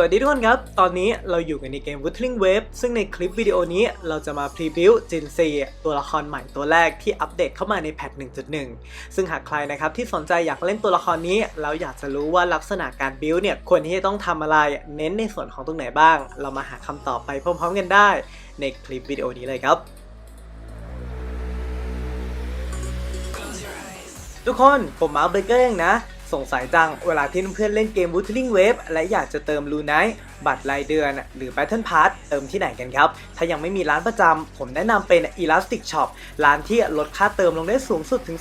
วัสดีทุกคนครับ ตอนนี้เราอยู่กันในเกม Wuthering Wave ซึ่งในคลิปวิดีโอนี้เราจะมาพรีวิวจินซีตัวละครใหม่ตัวแรกที่อัปเดตเข้ามาในแพท 1.1 ซึ่งหากใครนะครับที่สนใจอยากเล่นตัวละครนี้แล้วอยากจะรู้ว่าลักษณะการบิวเนี่ยควรที่จะต้องทำอะไร เน้นในส่วนของตรงไหนบ้าง เรามาหาคำตอบไปพร้อมๆกันได้ ในคลิปวิดีโอนี้เลยครับทุกคนผมมาร์คเบเกอร์เองนะ สงสัยจังเวลาที่เพื่อนเล่นเกม Wuthering Wave และอยากจะเติมลูไนท์บัตรรายเดือน หรือ Battle Pass เติมที่ไหนกันครับ ถ้ายังไม่มีร้านประจำ ผมแนะนำเป็น Elastic Shop ร้านที่ลดค่าเติมลงได้สูงสุดถึง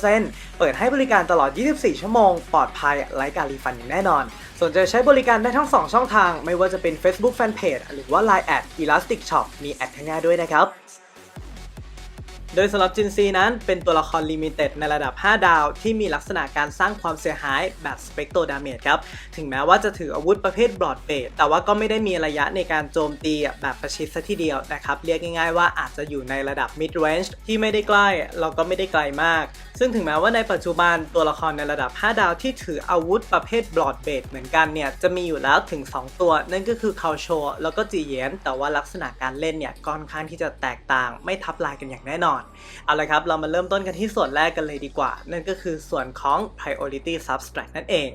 40%เปิดให้บริการตลอด 24 ชั่วโมง ปลอดภัยไร้การรีฟันอย่างแน่นอน สนใจใช้บริการได้ทั้ง 2 ช่องทาง ไม่ว่าจะเป็น Facebook Fanpage หรือว่า Line at Elastic Shop มีแอดข้างหน้าด้วยนะครับ โดยสำหรับจินซีนั้นเป็นตัวละครลิมิเต็ดในระดับ 5 ดาว ที่มีลักษณะการสร้างความเสียหายแบบสเปกโตดาเมจครับ ถึงแม้ว่าจะถืออาวุธประเภทบลอดเบดแต่ว่าก็ไม่ได้มีระยะในการโจมตีแบบประชิดซะทีเดียวนะครับ เรียกง่ายๆว่าอาจจะอยู่ในระดับ mid range ที่ไม่ได้ใกล้เราก็ไม่ได้ไกลมาก ซึ่งถึงแม้ว่าในปัจจุบันตัวละครในระดับ 5 ดาวที่ถืออาวุธประเภทบลอดเบดเหมือนกันเนี่ยจะมีอยู่แล้วถึง 2 ตัว นั่นก็คือคาโชแล้วก็จีเยนแต่ว่าลักษณะการเล่นเนี่ยค่อนข้างที่จะแตกต่าง ไม่ทับลายกันอย่างแน่นอนเอาละครับ เรามาเริ่มต้นกันที่ส่วนแรกกันเลยดีกว่า นั่นก็คือส่วนของ priority subtract นั่นเอง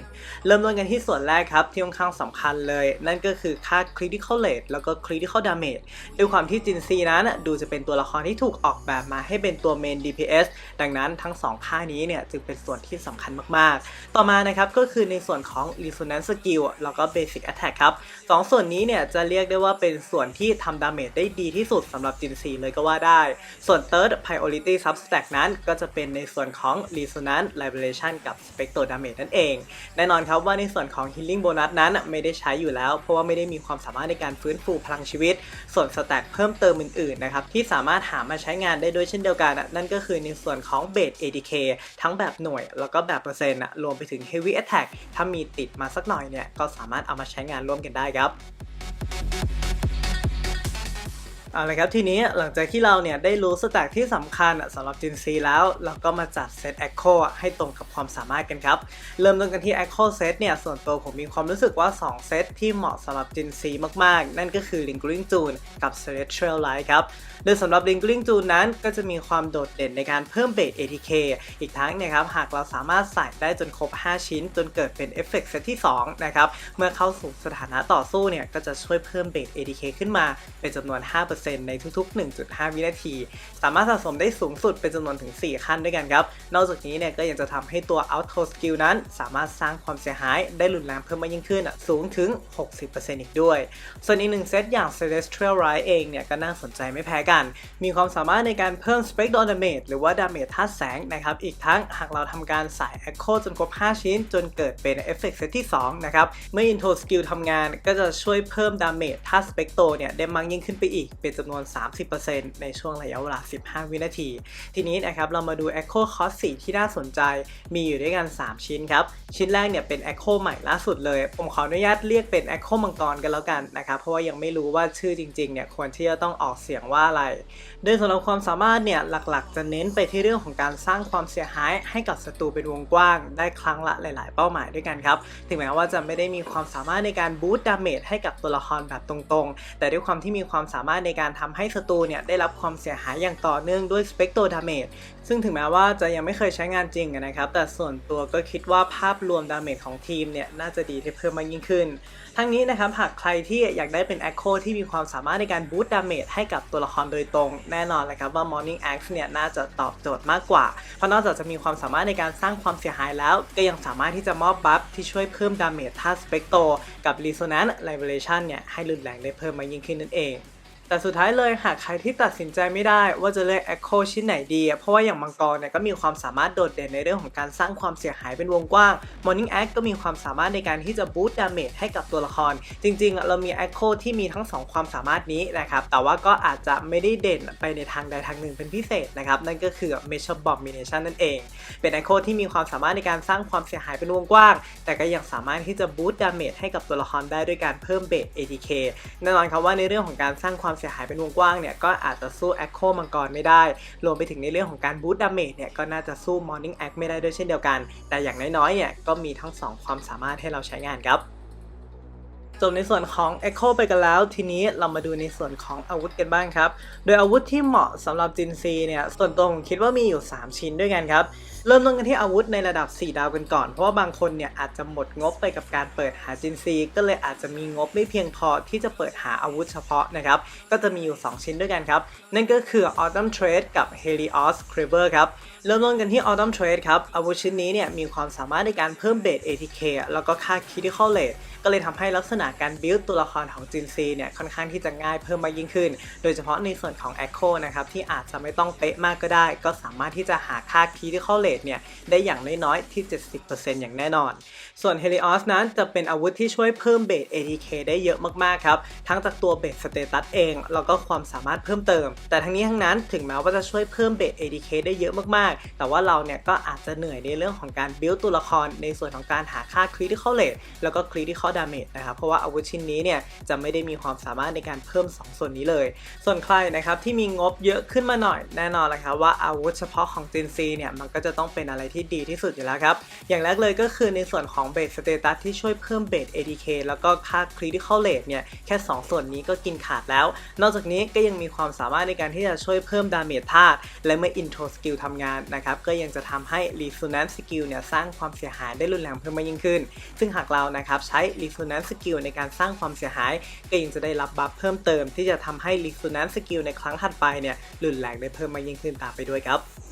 เริ่มต้นกันที่ส่วนแรกครับ ที่ค่อนข้างสำคัญเลย นั่นก็คือค่า critical rate แล้วก็ critical damage ด้วยความที่จินซีนั้นดูจะเป็นตัวละครที่ถูกออกแบบมาให้เป็นตัว main DPS ดังนั้นทั้งสองค่านี้เนี่ยจึงเป็นส่วนที่สำคัญมากๆ ต่อมานะครับก็คือในส่วนของ resonance skill แล้วก็ basic attack ครับสองส่วนนี้เนี่ยจะเรียกได้ว่าเป็นส่วนที่ทำดาเมจได้ดีที่สุดสำหรับจินซีเลยก็ว่าได้ ส่วน third priority substack นั้นก็จะเป็นในส่วนของ resonance liberation กับ spectral damage นั่นเอง แน่นอนครับว่าในส่วนของ healing bonus นั้นไม่ได้ใช้อยู่แล้ว เพราะว่าไม่ได้มีความสามารถในการฟื้นฟูพลังชีวิต ส่วน stack เพิ่มเติมอื่นๆนะครับที่สามารถหามาใช้งานได้ด้วยเช่นเดียวกัน นั่นก็คือในส่วนของ base ADK ทั้งแบบหน่วย แล้วก็แบบเปอร์เซ็นต์รวมไปถึง heavy attack ถ้ามีติดมาสักหน่อยเนี่ยก็สามารถเอามาใช้งานร่วมกันได้ครับ เอาละครับทีนี้หลังจากที่เราเนี่ยได้รู้สแต็กที่สำคัญสำหรับจินซีแล้ว เราก็มาจัดเซต Echo ให้ตรงกับความสามารถกันครับ เริ่มต้นกันที่ Echo Set เนี่ยส่วนตัวผมมีความรู้สึกว่า 2 เซตที่เหมาะสำหรับจินซีมากๆ นั่นก็คือ Lingering June กับ Celestial Light ครับ โดยสำหรับ Lingering June นั้นก็จะมีความโดดเด่นในการเพิ่มเบส ATK อีกทั้งเนี่ยครับหากเราสามารถใส่ได้จนครบ 5 ชิ้น จนเกิดเป็นเอฟเฟกต์เซตที่2นะครับเมื่อเข้าสู่สถานะต่อสู้เนี่ยก็จะช่วยเพิ่มเบส ATK ขึ้นมาเป็นจำนวน5%ในทุกๆ 1.5 วินาที สามารถสะสมได้สูงสุดเป็นจำนวนถึง 4 ขั้นด้วยกันครับ นอกจากนี้เนี่ยก็ยังจะทำให้ตัว Auto Skill นั้น สามารถสร้างความเสียหายได้รุนแรงเพิ่มมากยิ่งขึ้นอะสูงถึง 60%อีกด้วย ส่วนอีกหนึ่งเซตอย่าง Celestial Rise เองเนี่ยก็น่าสนใจไม่แพ้กัน มีความสามารถในการเพิ่ม Spectral Damage หรือว่า Damage ธาตุแสงนะครับ อีกทั้งหากเราทำการใส่ Echo จนครบ 5 ชิ้น จนเกิดเป็นเอฟเฟกต์เซตที่ 2 นะครับ เมื่อ Intro Skill ทำงานก็จะช่วยเพิ่ม Damage ธาตุ Spectral เนี่ยได้มากยิ่งขึ้นไปอีกเป็นจำนวน 30%ในช่วงระยะเวลา 15 วินาที ทีนี้นะครับเรามาดู Echo Cost 4 ที่น่าสนใจมีอยู่ด้วยกัน 3 ชิ้นครับ ชิ้นแรกเนี่ยเป็น Echo ใหม่ล่าสุดเลย ผมขออนุญาตเรียกเป็น Echo มังกรกันแล้วกันนะครับ เพราะว่ายังไม่รู้ว่าชื่อจริงๆเนี่ยควรที่จะต้องออกเสียงว่าอะไร โดยสำหรับความสามารถเนี่ยหลักๆ จะเน้นไปที่เรื่องของการสร้างความเสียหายให้กับศัตรูเป็นวงกว้าง ได้ครั้งละหลาย ๆ เป้าหมายด้วยกันครับ ถึงแม้ว่าจะไม่ได้มีความสามารถในการบูตดาเมจให้กับตัวละครแบบตรงๆ แต่ด้วยความที่มีความสามารถในการทำให้ศัตรูเนี่ยได้รับความเสียหายอย่างต่อเนื่องด้วยสเปกโตดาเมจซึ่งถึงแม้ว่าจะยังไม่เคยใช้งานจริงนะครับ แต่ส่วนตัวก็คิดว่าภาพรวมดาเมจของทีมเนี่ยน่าจะดีได้เพิ่มมากยิ่งขึ้น ทั้งนี้นะครับหากใครที่อยากได้เป็น Echo ที่มีความสามารถในการบูตดาเมจให้กับตัวละครโดยตรง แน่นอนเลยครับว่า Morning Axe เนี่ยน่าจะตอบโจทย์มากกว่า เพราะนอกจากจะมีความสามารถในการสร้างความเสียหายแล้ว ก็ยังสามารถที่จะมอบบัฟที่ช่วยเพิ่มดาเมจธาสเปกโตกับ Resonance Liberation เนี่ยให้รุนแรงได้เพิ่มมากยิ่งขึ้นนั่นเอง แต่สุดท้ายเลยหากใครที่ตัดสินใจไม่ได้ว่าจะเลือก Echo ชิ้นไหนดี เพราะว่าอย่างมังกรเนี่ยก็มีความสามารถโดดเด่นในเรื่องของการสร้างความเสียหายเป็นวงกว้าง Morning Axe ก็มีความสามารถในการที่จะบูสต์ดาเมจให้กับตัวละคร จริงๆ เรามี Echo ที่มีทั้ง 2 ความสามารถนี้นะครับ แต่ว่าก็อาจจะไม่ได้เด่นไปในทางใดทางหนึ่งเป็นพิเศษนะครับ นั่นก็คือ Measure Abomination นั่นเอง เป็น Echo ที่มีความสามารถในการสร้างความเสียหายเป็นวงกว้าง แต่ก็ยังสามารถที่จะบูสต์ดาเมจให้กับตัวละครได้ด้วยการเพิ่มเบส ATK แน่นอนครับว่าในเรื่องของการสร้างความเสียหายเป็นวงกว้างเนี่ยก็อาจจะสู้ Echo มังกรไม่ได้ รวมไปถึงในเรื่องของการบูตดาเมจเนี่ยก็น่าจะสู้ Morning Axe ไม่ได้ด้วยเช่นเดียวกัน แต่อย่างน้อยๆเนี่ยก็มีทั้งสองความสามารถให้เราใช้งานครับจบในส่วนของ Echo ไปกันแล้ว ทีนี้เรามาดูในส่วนของอาวุธกันบ้างครับ โดยอาวุธที่เหมาะสำหรับจินซีเนี่ย ส่วนตัวผมคิดว่ามีอยู่ 3 ชิ้นด้วยกันครับ เริ่มต้นกันที่อาวุธในระดับ 4 ดาวกันก่อน เพราะว่าบางคนเนี่ยอาจจะหมดงบไปกับการเปิดหาจินซี ก็เลยอาจจะมีงบไม่เพียงพอที่จะเปิดหาอาวุธเฉพาะนะครับ ก็จะมีอยู่ 2 ชิ้นด้วยกันครับ นั่นก็คือ Autumn Trade กับ Helios c r a b e r ครับ เริ่มต้นกันที่ Autumn Trade ครับ อาวุธชิ้นนี้เนี่ยมีความสามารถในการเพิ่มเบส ATK แล้วก็ค่า Critical Rate ก็เลยทำให้ลักษณะการบิ l ตัวละครของจินซีเนี่ยค่อนข้างที่จะง่ายเพิ่มมากยิ่งขึ้น โดยเฉพาะในส่วนของ Echo นะครับที่อาจจะไม่ต้องเป๊ะมากก็ได้ ก็สามารถที่จะหาค่า Critical Rate เนี่ยได้อย่างน้อยๆที่ 70%อย่างแน่นอน ส่วน Helios นั้นจะเป็นอาวุธที่ช่วยเพิ่มเบส ATK ได้เยอะมากๆครับ ทั้งจากตัวเบสสเตตัสเอง แล้วก็ความสามารถเพิ่มเติม แต่ทั้งนี้ทั้งนั้นถึงแม้ว่าจะช่วยเพิ่มเบส ATK ได้เยอะมากๆ แต่ว่าเราเนี่ยก็อาจจะเหนื่อยในเรื่องของการบิวตัวละคร ในส่วนของการหาค่า Critical Rate แล้วก็ Critical Damage นะครับ เพราะว่าอาวุธชิ้นนี้เนี่ยจะไม่ได้มีความสามารถในการเพิ่ม 2 ส่วนนี้เลย ส่วนใครนะครับที่มีงบเยอะขึ้นมาหน่อยแน่นอนเลยครับว่าอาวุธเฉพาะของ Gen C เนี่ยมันก็จะต้องเป็นอะไรที่ดีที่สุดอยู่แล้วครับ อย่างแรกเลยก็คือในส่วนของเบสสเตตัสที่ช่วยเพิ่มเบส ADK แล้วก็ค่า Critical Rate เนี่ยแค่ 2 ส่วนนี้ก็กินขาดแล้ว นอกจากนี้ก็ยังมีความสามารถในการที่จะช่วยเพิ่มดาเมจธาตุและเมื่อ Intro Skill ทำงานนะครับ ก็ยังจะทำให้ Resonance Skill เนี่ยสร้างความเสียหายได้รุนแรงเพิ่มมากยิ่งขึ้น ซึ่งหากเรานะครับใช้ Resonance Skill ในการสร้างความเสียหาย ก็ยังจะได้รับบัฟเพิ่มเติมที่จะทำให้ Resonance Skill ในครั้งถัดไปเนี่ยรุนแรงได้เพิ่มมากยิ่งขึ้นตามไปด้วยครับ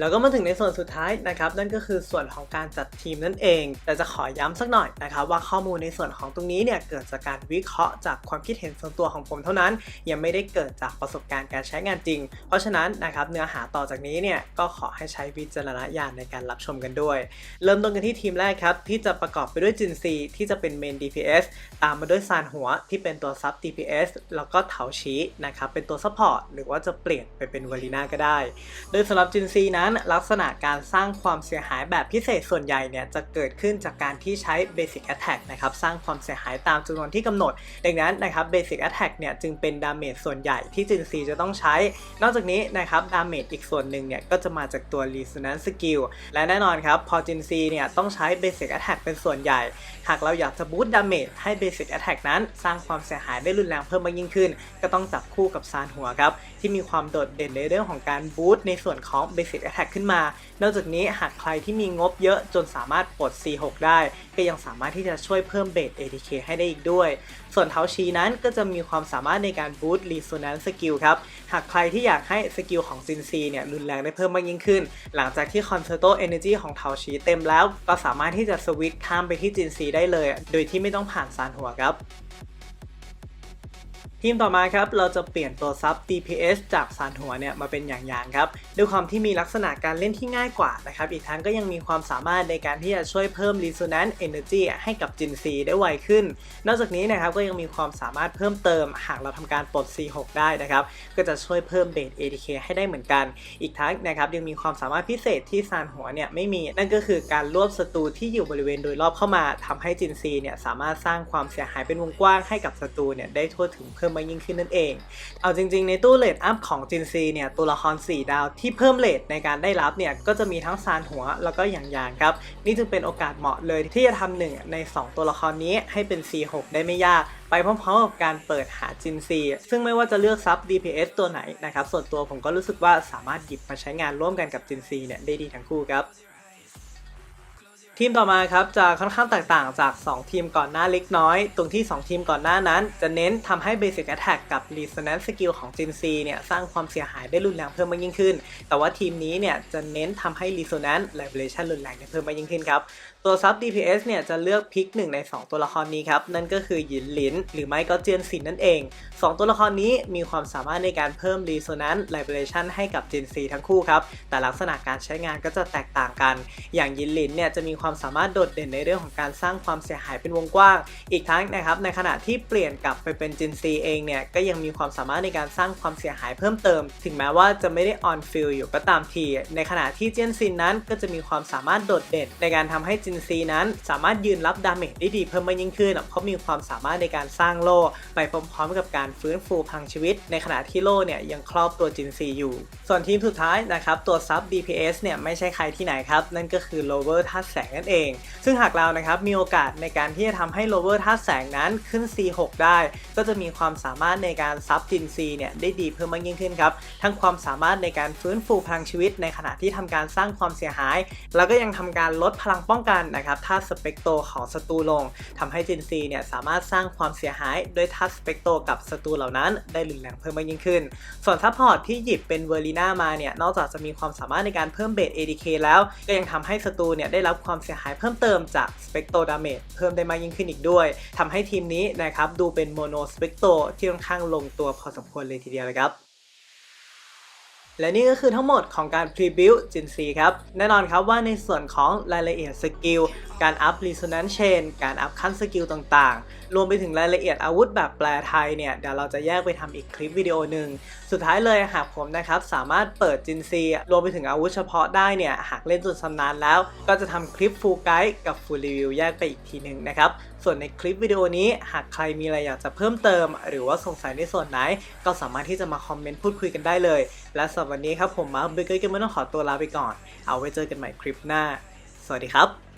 แล้วก็มาถึงในส่วนสุดท้ายนะครับนั่นก็คือส่วนของการจัดทีมนั่นเอง แต่จะขอย้ำสักหน่อยนะครับว่าข้อมูลในส่วนของตรงนี้เนี่ยเกิดจากการวิเคราะห์จากความคิดเห็นส่วนตัวของผมเท่านั้น ยังไม่ได้เกิดจากประสบการณ์การใช้งานจริง เพราะฉะนั้นนะครับเนื้อหาต่อจากนี้เนี่ยก็ขอให้ใช้วิจารณญาณในการรับชมกันด้วย เริ่มต้นกันที่ทีมแรกครับที่จะประกอบไปด้วยจินซีที่จะเป็นเมน DPS ตามมาด้วยซานหัวที่เป็นตัวซับ DPS แล้วก็เถาชีนะครับเป็นตัวซัพพอร์ตหรือว่าจะเปลี่ยนไปเป็นวาลีนาก็ได้ โดยสำหรับจินซีนั้นลักษณะการสร้างความเสียหายแบบพิเศษส่วนใหญ่เนี่ยจะเกิดขึ้นจากการที่ใช้ Basic Attack นะครับสร้างความเสียหายตามจำนวนที่กำหนด ดังนั้นนะครับ Basic Attack เนี่ยจึงเป็นดาเมจส่วนใหญ่ที่จินซีจะต้องใช้ นอกจากนี้นะครับดาเมจอีกส่วนหนึ่งเนี่ยก็จะมาจากตัว Resonance Skill และแน่นอนครับพอจินซีเนี่ยต้องใช้ Basic Attack เป็นส่วนใหญ่ หากเราอยากจะบูตดาเมจให้ Basic Attack นั้น สร้างความเสียหายได้รุนแรงเพิ่มมากยิ่งขึ้น ก็ต้องจับคู่กับซานหัวครับที่มีความโดดเด่นในเรื่องของการบูตในส่วนของ Basic Attack ขึ้นมา นอกจากนี้หากใครที่มีงบเยอะจนสามารถปลด C6 ได้ ก็ยังสามารถที่จะช่วยเพิ่มเบส ATK ให้ได้อีกด้วย ส่วนเท้าชีนั้นก็จะมีความสามารถในการบูต Resonance Skill ครับ หากใครที่อยากให้สกิลของจินซีเนี่ยรุนแรงได้เพิ่มมากยิ่งขึ้น หลังจากที่ Concerto Energy ของเทาชีเต็มแล้ว ก็สามารถที่จะสวิตช์ข้ามไปที่จินซีได้เลย โดยที่ไม่ต้องผ่านซานหัวครับ ทีมต่อมาครับเราจะเปลี่ยนตัวซับ DPS จากซานหัวเนี่ยมาเป็นอย่างยางครับด้วยความที่มีลักษณะการเล่นที่ง่ายกว่านะครับอีกทั้งก็ยังมีความสามารถในการที่จะช่วยเพิ่ม Resonance Energy ให้กับจินซีได้ไวขึ้น นอกจากนี้นะครับก็ยังมีความสามารถเพิ่มเติม หากเราทำการปลด C6 ได้นะครับก็จะช่วยเพิ่มเบส ATK ให้ได้เหมือนกัน อีกทั้งนะครับยังมีความสามารถพิเศษที่ซานหัวเนี่ยไม่มี นั่นก็คือการรวบศัตรูที่อยู่บริเวณโดยรอบเข้ามาทำให้จินซีเนี่ยสามารถสร้างความเสียหายเป็นวงกว้างให้กับศัตรูเนี่ยได้ทั่วถึงเพิ่มมากยิ่งขึ้นนั่นเอง เอาจริง ๆ ในตู้เลดอัพของจินซีเนี่ยตัวละคร 4 ดาวที่เพิ่มเลดในการได้รับเนี่ยก็จะมีทั้งซานหัวแล้วก็อย่างยางครับ นี่จึงเป็นโอกาสเหมาะเลยที่จะทำหนึ่งใน 2 ตัวละครนี้ให้เป็น C6 ได้ไม่ยากไปพร้อมๆกับการเปิดหาจินซี ซึ่งไม่ว่าจะเลือกซับ DPS ตัวไหนนะครับ ส่วนตัวผมก็รู้สึกว่าสามารถหยิบมาใช้งานร่วมกันกับจินซีเนี่ยได้ดีทั้งคู่ครับ ทีมต่อมาครับจะค่อนข้างแตกต่างจาก 2 ทีมก่อนหน้าเล็กน้อย ตรงที่ 2 ทีมก่อนหน้านั้น จะเน้นทำให้ Basic Attack กับ Resonance Skill ของ Jin C เนี่ยสร้างความเสียหายได้รุนแรงเพิ่มมากยิ่งขึ้น แต่ว่าทีมนี้เนี่ยจะเน้นทำให้ Resonance Liberation รุนแรงได้เพิ่มมากยิ่งขึ้นครับ ตัวซับ DPS เนี่ยจะเลือกพิกหนึ่งใน 2 ตัวละครนี้ครับ นั่นก็คือหยินหลิน หรือไม่ก็เจียนซินนั่นเอง 2 ตัวละครนี้มีความสามารถในการเพิ่ม Resonance Liberation ให้กับจินซีทั้งคู่ครับแต่ลักษณะการใช้งานก็จะแตกต่างกัน อย่างยินหลินเนี่ยจะมีความความสามารถโดดเด่นในเรื่องของการสร้างความเสียหายเป็นวงกว้าง อีกทั้งนะครับในขณะที่เปลี่ยนกลับไปเป็นจินซีเองเนี่ยก็ยังมีความสามารถในการสร้างความเสียหายเพิ่มเติม ถึงแม้ว่าจะไม่ได้ on field อยู่ก็ตามที ในขณะที่เจนซินนั้นก็จะมีความสามารถโดดเด่น ในการทำให้จินซีนั้น สามารถยืนรับดาเมจได้ดีเพิ่มมากยิ่งขึ้นเพราะมีความสามารถในการสร้างโล่ไปพร้อมๆกับการฟื้นฟูพลังชีวิต ในขณะที่โล่เนี่ยยังครอบตัวจินซีอยู่ ส่วนทีมสุดท้ายนะครับตัวซับ DPS เนี่ยไม่ใช่ใครที่ไหนครับนั่นก็คือ Lover ท่าแสงนั่นเอง ซึ่งหากเรานะครับมีโอกาสในการที่จะทำให้ lower ธาตุแสงนั้นขึ้น C6 ได้ ก็จะมีความสามารถในการซับจิน C เนี่ยได้ดีเพิ่มมากยิ่งขึ้นครับ ทั้งความสามารถในการฟื้นฟูพลังชีวิต ในขณะที่ทำการสร้างความเสียหาย แล้วก็ยังทำการลดพลังป้องกันนะครับธาตุสเปกโตของศัตรูลงทำให้จิน C เนี่ยสามารถสร้างความเสียหายด้วยธาตุสเปกโตกับศัตรูเหล่านั้น ได้รุนแรงเพิ่มมากยิ่งขึ้น ส่วนซัพพอร์ตที่หยิบเป็นเวอร์ลีน่ามาเนี่ยนอกจากจะมีความสามารถในการเพิ่มเบส ADK แล้ว ก็ยังทำให้ศัตรูเนี่ยได้รับความเสียหายเพิ่มเติมจากสเปกโตดาเมจเพิ่มได้มากยิ่งขึ้นอีกด้วยทำให้ทีมนี้นะครับดูเป็นโมโนสเปกโตที่ค่อนข้างลงตัวพอสมควรเลยทีเดียวเลยครับและนี่ก็คือทั้งหมดของการพรีบิวจินซีครับ แน่นอนครับว่าในส่วนของรายละเอียดสกิล การอัพ Resonance Chain การอัพขั้นสกิลต่างๆ รวมไปถึงรายละเอียดอาวุธแบบแปลไทยเนี่ย เดี๋ยวเราจะแยกไปทำอีกคลิปวิดีโอหนึ่ง สุดท้ายเลยหากผมนะครับสามารถเปิด Gen C รวมไปถึงอาวุธเฉพาะได้เนี่ย หากเล่นจนชำนาญแล้ว ก็จะทำคลิป Full Guide กับ Full Review แยกไปอีกทีหนึ่งนะครับ ส่วนในคลิปวิดีโอนี้หากใครมีอะไรอยากจะเพิ่มเติม หรือว่าสงสัยในส่วนไหน ก็สามารถที่จะมาคอมเมนต์พูดคุยกันได้เลย และสำหรับวันนี้ครับผมมาร์คเบเกอร์กมเมอร์ต้องขอตัวลาไปก่อน เอาไว้เจอกันใหม่คลิปหน้า สวัสดีครับ